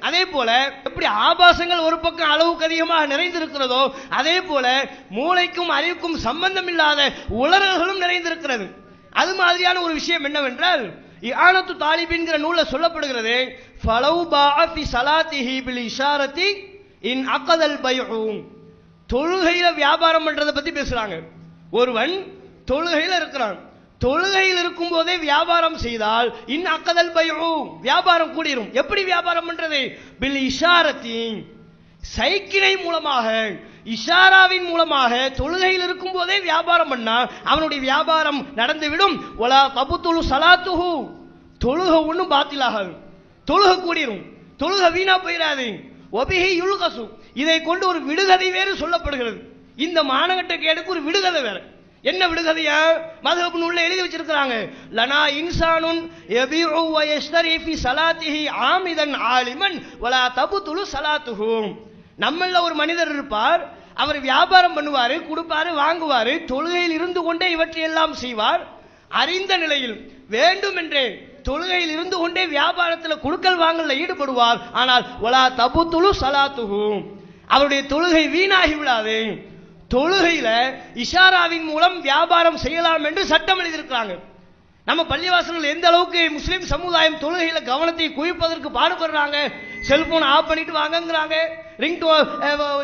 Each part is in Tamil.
அதே போல எப்படி ஆபாசங்கள் ஒரு பக்கம் அளவுக்கு அதிகமாக நிறைந்திருக்கிறதோ அதே போல மூளைக்கும் அறிவுக்கும் சம்பந்தம் இல்லாத உளறல்களும் நிறைந்திருக்கிறது. அது மாதிரியான ஒரு விஷயம் என்னவென்றால் இஆனத்து தாலிபின்கிற நூல சொல்லப்படுகிறது ஃபலவு பாஃபி ஃபி ஸலாத்திஹி பில் இஷாரத்தி இன் அக்கதல் பைஉ தொழுகையில வியாபாரம் பண்றதை பத்தி பேசுறாங்க. ஒருவன் தொழுகையில இருக்கிறான். தொழுகையில் இருக்கும் போதே வியாபாரம் செய்தால் இன் அக்கதல் பைஉ. வியாபாரம் கூடிரும். எப்படி வியாபாரம் பண்றது? பில் இஷாரத்தி சைக்கிளை மூலமாக இஷாராவின் மூலமாக தொழுகையில் இருக்கும் போதே வியாபாரம் பண்ணா அவனுடைய வியாபாரம் நடந்துவிடும். ஒலா கபுத்துலு சலாத்துஹு. தொழுக ஒன்றும் பாத்திலாகாது. தொழுக கூடிரும். தொழுக வீணா போயிடாது ஒபிகை யுல்கசு. இதை கொண்டு ஒரு விடுகதை வேறு சொல்லப்படுகிறது. இந்த மானகட்ட கேடுக்கு ஒரு விடுகதை வேறு. என்ன விடுகதையா மதுஹப் உள்ள எழுதி வச்சிருக்கிறாங்க. லனா இன்சானுன் யபிஉ வ யஷ்தரி ஃபி ஸலாத்திஹி ஆமிதன் ஆலிமன் வலா தபுதுலு ஸலாத்துஹு நம்மள ஒரு மனிதர் இருப்பார் அவர் வியாபாரம் பண்ணுவார் கொடுப்பாரு வாங்குவார் தொழுகையில் இருந்து கொண்டே இவற்றை எல்லாம் செய்வார். அறிந்த நிலையில் வேண்டுமென்றே தொழுகையில் இருந்து கொண்டே வியாபாரத்தில் குடுக்கல் வாங்கல ஈடுபடுவார். ஆனால் ஒலா தபுத்துலு சலாத்துகும் அவருடைய தொழுகை வீணாகி விடாது. தொழுகையில இஷாராவின் மூலம் வியாபாரம் செய்யலாம் என்று சட்டம் எழுதியிருக்கிறாங்க. நம்ம பள்ளிவாசல்கள் எந்த அளவுக்கு முஸ்லீம் சமுதாயம் தொழுகையில கவனத்தை குவிப்பதற்கு பாடுபடுறாங்க? செல்போன் ஆஃப் பண்ணிட்டு வாங்கங்கிறாங்க. ரிங்டோன்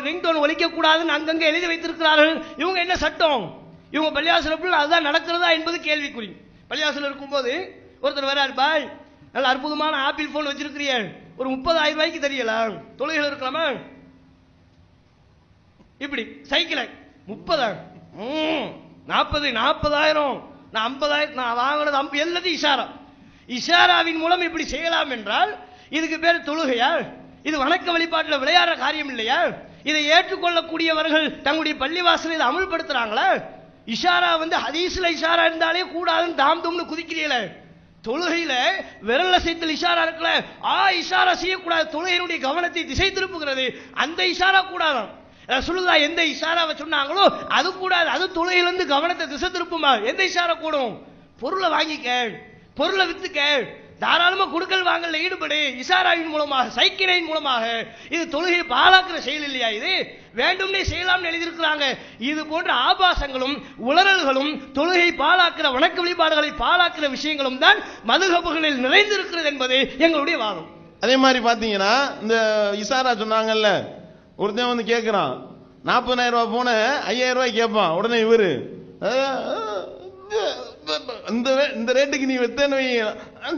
ரிங்டோன் ஒழிக்கக்கூடாதுன்னு அங்கங்கே எழுதி வைத்திருக்கிறார்கள். இவங்க என்ன சட்டம்? இவங்க பள்ளிவாசலுக்குள்ள அதுதான் நடக்கிறதா என்பது கேள்விக்குறி. பள்ளிவாசல் இருக்கும்போது ஒருத்தர் வராரு பாய் நல்ல அற்புதமான ஆப்பிள் ஃபோன் வச்சிருக்கிறீங்க. ஒரு முப்பதாயிரம் ரூபாய்க்கு தெரியல தொழுகையில் இருக்கலாமா? இப்படி சைக்கிளை முப்பதாயிரம். ம், நாற்பது நாற்பதாயிரம் நான் ஐம்பதாயிரம் நான் வாங்கினது ஐம்பது எல்லாத்தையும் இஷாரா. இஷாராவின் மூலம் இப்படி செய்யலாம் என்றால் இதுக்கு பேர் தொழுகையா? இது வணக்க வழிபாட்டில் விளையாடுற காரியம் இல்லையா? இதை ஏற்றுக்கொள்ளக்கூடியவர்கள் தங்களுடைய பள்ளிவாசலில் இதை அமல்படுத்துறாங்களா? இஷாரா வந்து ஹதீஸ்ல இஷாரா இருந்தாலே கூடாதுன்னு தாம் தும்னு குதிக்கிறீங்களே. தொழுகையில விரல்ல அசைத்தல் இஷாரா இருக்கல ஆ இஷாரா செய்யக்கூடாது. தொழுகையினுடைய கவனத்தை திசை திருப்புகிறது. அந்த இஷாரா கூடாதான் ரசூலுல்லா எந்த இஷாராவை சொன்னாங்களோ அது கூடாது. அது தொழுகையிலேருந்து கவனத்தை திசை திருப்புமா? எந்த இஷாரா கூடும்? பொருளை வாங்கிக்க பொருளை வித்துக்க தாராளமாக குடுக்கல் வாங்கல ஈடுபடு. இஷாராவின் மூலமாக சைக்கிளின் மூலமாக. இது தொழுகையை பாலாக்குற செயல் இல்லையா இது? வேண்டும்னே செய்யலாம்னு எழுதியிருக்கிறாங்க. இது போன்ற ஆபாசங்களும் உளறல்களும் தொழுகை பாலாக்குற வணக்க வழிபாடுகளை பாலாக்குற விஷயங்களும் தான் மதுகபுகளில் நிறைந்திருக்கிறது என்பது எங்களுடைய வாதம். அதே மாதிரி பார்த்தீங்கன்னா இந்த இசாரா சொன்னாங்கல்ல ஒருத்தன் வந்து கேட்குறான் நாற்பதாயிரம் ரூபாய் போன ஐயாயிரம் ரூபாய் கேட்பான் உடனே இவரு இந்த இந்த ரேட்டுக்கு நீ வித்தேன்னு வைங்க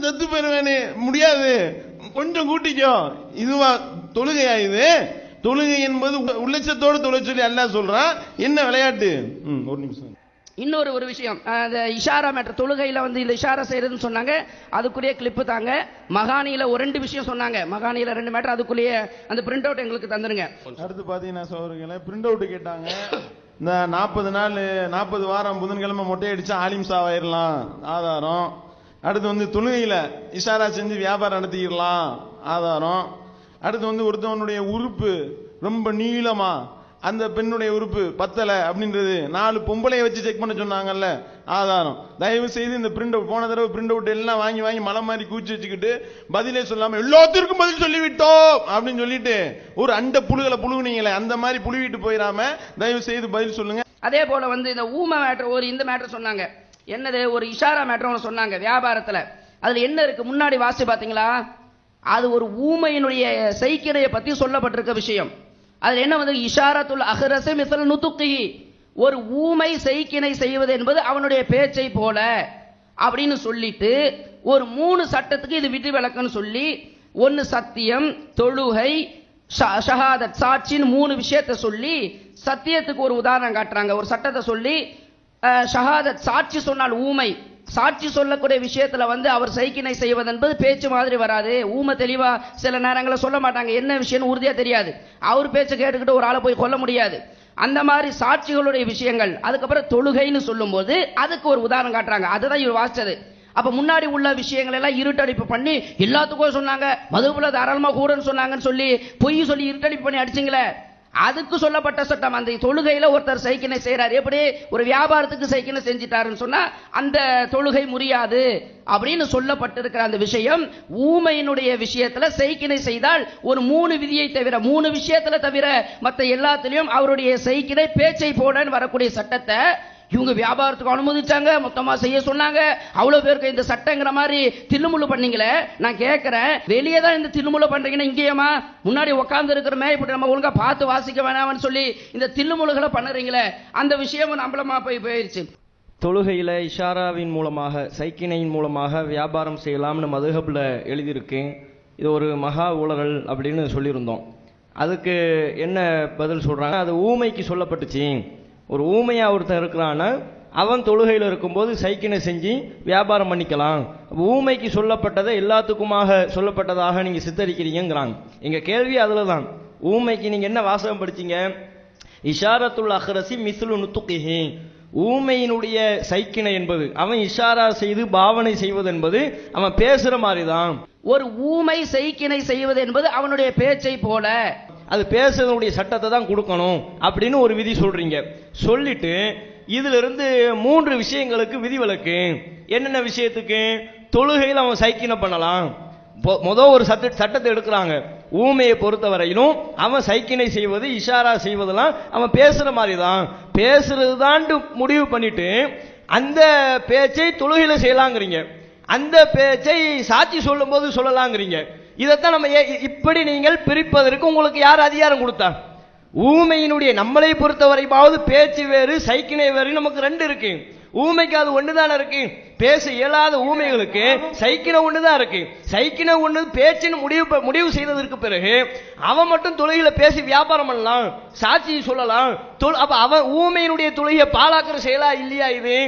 செத்து போயிருவேனே முடியாது கொஞ்சம் கூட்டிக்கோ இதுவா தொழுகையா இது தொழுகை என்பது உள்ளச்சத்தோடு உள்ளட்சத்தோடு தொலை சொல்லி அல்ல சொல்றான் என்ன விளையாட்டு ம், ஒரு நிமிஷம் இன்னொரு ஒரு விஷயம். அந்த இஷாரா மேட்டர் தொழுகையில் வந்து இந்த இஷாரா செய்யறதுன்னு சொன்னாங்க. அதுக்குரிய கிளிப்பு தாங்க. மகானியில் ஒரு ரெண்டு விஷயம் சொன்னாங்க. மகானியில் ரெண்டு மேட்டர் அதுக்குள்ளேயே அந்த பிரிண்ட் அவுட் எங்களுக்கு தந்துருங்க. அடுத்து பார்த்தீங்கன்னா சோறுகளை பிரிண்ட் அவுட் கேட்டாங்க. இந்த நாற்பது நாள் நாற்பது வாரம் புதன்கிழமை மொட்டை அடிச்சா ஆலிம் ஆதாரம். அடுத்து வந்து தொழுகையில் இஷாரா செஞ்சு வியாபாரம் நடத்திக்கிடலாம் ஆதாரம். அடுத்து வந்து ஒருத்தவனுடைய உறுப்பு ரொம்ப நீளமாக அந்த பெண்ணுடைய உறுப்பு பத்தலை அப்படின்றது நாலு பொம்பளையை வச்சு செக் பண்ண சொன்னாங்கல்ல ஆதாரம். தயவு செய்து இந்த பிரிண்ட் அவுட் போன தடவை பிரிண்ட் அவுட் எல்லாம் வாங்கி வாங்கி மலை மாதிரி கூச்சி வச்சுக்கிட்டு பதிலே சொல்லாம எல்லாத்திற்கும் பதில் சொல்லிவிட்டோம் அப்படின்னு சொல்லிட்டு ஒரு அண்ட புழுகளை புழுகுனீங்களே அந்த மாதிரி புழுவிட்டு போயிடாம தயவு செய்து பதில் சொல்லுங்க. அதே போல வந்து இந்த ஊமை மேட்ரு ஒரு இந்த மேட்ரு சொன்னாங்க. என்னது? ஒரு இஷாரா மேட்ரு ஒன்று சொன்னாங்க வியாபாரத்தில். அதில் என்ன இருக்கு? முன்னாடி வாசி பார்த்தீங்களா அது ஒரு ஊமையினுடைய செய்கிறையை பத்தி சொல்லப்பட்டிருக்க விஷயம். அதில் என்ன வந்து இஷாரத்துல் அஹ்ரஸு மிசல் நுதுக்கிஹி ஒரு ஊமை செய்கினை செய்வது என்பது அவனுடைய பேச்சை போல. அப்படின்னு சொல்லிட்டு ஒரு மூணு சட்டத்துக்கு இது விட்டு விளக்குன்னு சொல்லி ஒன்று சத்தியம் தொழுகை ஷஹாதத் சாட்சின்னு மூணு விஷயத்தை சொல்லி சத்தியத்துக்கு ஒரு உதாரணம் காட்டுறாங்க. ஒரு சட்டத்தை சொல்லி ஷஹாதத் சாட்சி சொன்னால் ஊமை. சாட்சி சொல்லக்கூடிய விஷயத்துல வந்து அவர் சைக்கினை செய்வது என்பது பேச்சு மாதிரி வராது. ஊமை தெளிவா சில நேரங்களில் சொல்ல மாட்டாங்க. என்ன விஷயம்னு உறுதியா தெரியாது. அவர் பேச்சை கேட்டுக்கிட்டு ஒரு ஆளை போய் கொல்ல முடியாது. அந்த மாதிரி சாட்சிகளுடைய விஷயங்கள் அதுக்கப்புறம் தொழுகைன்னு சொல்லும்போது அதுக்கு ஒரு உதாரணம் காட்டுறாங்க. அதுதான் இவர் வாசிச்சது. அப்ப முன்னாடி உள்ள விஷயங்கள் எல்லாம் இருட்டடிப்பு பண்ணி எல்லாத்துக்கும் சொன்னாங்க. மதுபுல தாராளமா கூடன்னு சொன்னாங்கன்னு சொல்லி பொய் சொல்லி இருட்டடிப்பு பண்ணி அடிச்சிங்களே. அதுக்கு சொல்லப்பட்ட சட்டம். அந்த தொழுகையில் ஒருத்தர் சைக்கினை செய்கிறார் எப்படி? ஒரு வியாபாரத்துக்கு சைக்கினை செஞ்சிட்டாருன்னு சொன்னால் அந்த தொழுகை முறியாது அப்படின்னு சொல்லப்பட்டிருக்கிற அந்த விஷயம் ஊமையினுடைய விஷயத்தில் செய்கினை செய்தால் ஒரு மூணு விதியை தவிர மூணு விஷயத்தில் தவிர மற்ற எல்லாத்துலேயும் அவருடைய செய்கினை பேச்சை போடன்னு வரக்கூடிய சட்டத்தை இவங்க வியாபாரத்துக்கு அனுமதிச்சாங்க மொத்தமா செய்ய சொன்னாங்க. அவ்வளவு பேருக்கு இந்த சட்டங்கிற மாதிரி தில்லுமுள்ளு பண்ணீங்களே நான் கேட்குறேன் வெளியே தான் இந்த தில்லுமுள்ளு பண்றீங்கன்னா இங்கேயமா முன்னாடி உட்கார்ந்து இருக்கிறமே இப்படி நம்ம ஒழுங்கா பார்த்து வாசிக்க வேணாம்னு சொல்லி இந்த தில்லுமுழுகளை பண்ணுறீங்களே அந்த விஷயமும் நம்மளமா போய் போயிருச்சு. தொழுகையில் இஷாராவின் மூலமாக சைக்கினையின் மூலமாக வியாபாரம் செய்யலாம்னு மதுஹபில் எழுதியிருக்கேன். இது ஒரு மகா ஊழல் அப்படின்னு சொல்லியிருந்தோம். அதுக்கு என்ன பதில் சொல்கிறாங்க அது ஊமைக்கு சொல்லப்பட்டுச்சு. ஒரு ஊமையாக ஒருத்தன் இருக்கிறான்னா அவன் தொழுகையில் இருக்கும்போது சைக்கினை செஞ்சு வியாபாரம் பண்ணிக்கலாம். ஊமைக்கு சொல்லப்பட்டதை எல்லாத்துக்குமாக சொல்லப்பட்டதாக நீங்கள் சித்தரிக்கிறீங்கிறாங்க எங்கள் கேள்வி அதில் தான் ஊமைக்கு நீங்கள் என்ன வாசகம் படிச்சீங்க? இஷாரத்துல் அஹ்ரசி மிஸ்லு நுத்துக்கிஹி. ஊமையினுடைய சைக்கிணை என்பது அவன் இஷாரா செய்து பாவனை செய்வது என்பது அவன் பேசுற மாதிரி தான் ஒரு ஊமை சைக்கிணை செய்வது என்பது அவனுடைய பேச்சை போல. அது பேசுறதுடைய சட்டத்தை தான் கொடுக்கணும் அப்படின்னு ஒரு விதி சொல்றீங்க. சொல்லிட்டு இதுல இருந்து மூன்று விஷயங்களுக்கு விதிவிலக்கு. என்னென்ன விஷயத்துக்கு? தொழுகையில் அவன் சைக்கிணம் பண்ணலாம். மொதல் ஒரு சட்ட சட்டத்தை எடுக்கிறாங்க. ஊமையை பொறுத்த வரையிலும் அவன் சைக்கினை செய்வது இஷாரா செய்வதெல்லாம் அவன் பேசுற மாதிரி தான் பேசுறது முடிவு பண்ணிட்டு அந்த பேச்சை தொழுகையில் செய்யலாங்கிறீங்க. அந்த பேச்சை சாட்சி சொல்லும்போது சொல்லலாங்கிறீங்க. இதைத்தான் நம்ம இப்படி நீங்கள் பிரிப்பதற்கு உங்களுக்கு யார் அதிகாரம் கொடுத்தா ஊமையினுடைய நம்மளை பொறுத்தவரைப்பாவது பேச்சு வேறு சைக்கிணை வேறு நமக்கு ரெண்டு இருக்கு. ஊமைக்கு அது ஒண்ணுதானே இருக்கு? பேச இயலாத ஊமைகளுக்கு சைக்கின தான் இருக்கு. சைக்கின ஒன்று பேச்சுன்னு முடிவு முடிவு செய்ததற்கு பிறகு அவன் மட்டும் தொழுகையில பேசி வியாபாரம் பண்ணலாம் சாட்சி சொல்லலாம். அப்ப அவன் ஊமையினுடைய தொழுகையை பாழாக்குற செயலா இல்லையா இது?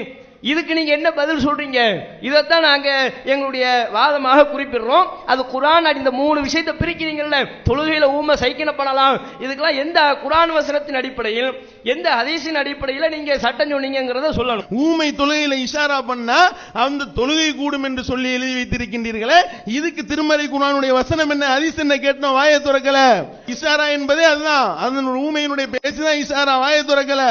இதுக்கு நீங்க என்ன பதில் சொல்றீங்க? இதைத்தான் நாங்க எங்களுடைய வாதமாக குறிப்பிடுறோம். அது குரான் இந்த மூணு விஷயத்தை பிரிக்கிறீங்கல்ல தொழுகையில ஊமை சைக்கின பண்ணலாம். இதுக்கெல்லாம் எந்த குரான் வசனத்தின் அடிப்படையில் எந்த ஹதீஸின் அடிப்படையில் நீங்க சட்டம் சொன்னீங்கிறத சொல்லணும். ஊமை தொழுகையில இஷாரா பண்ணா அந்த தொழுகை கூடும் என்று சொல்லி எழுதி வைத்திருக்கின்றீர்களே இதுக்கு திருமறை குரானுடைய வசனம் என்ன ஹதீஸ் என்ன கேட்டோம் வாயை துறக்கல. இஷாரா என்பதே அதுதான். அதனுடைய ஊமையினுடைய பேச்சுதான் இஷாரா வாயை துறக்கல.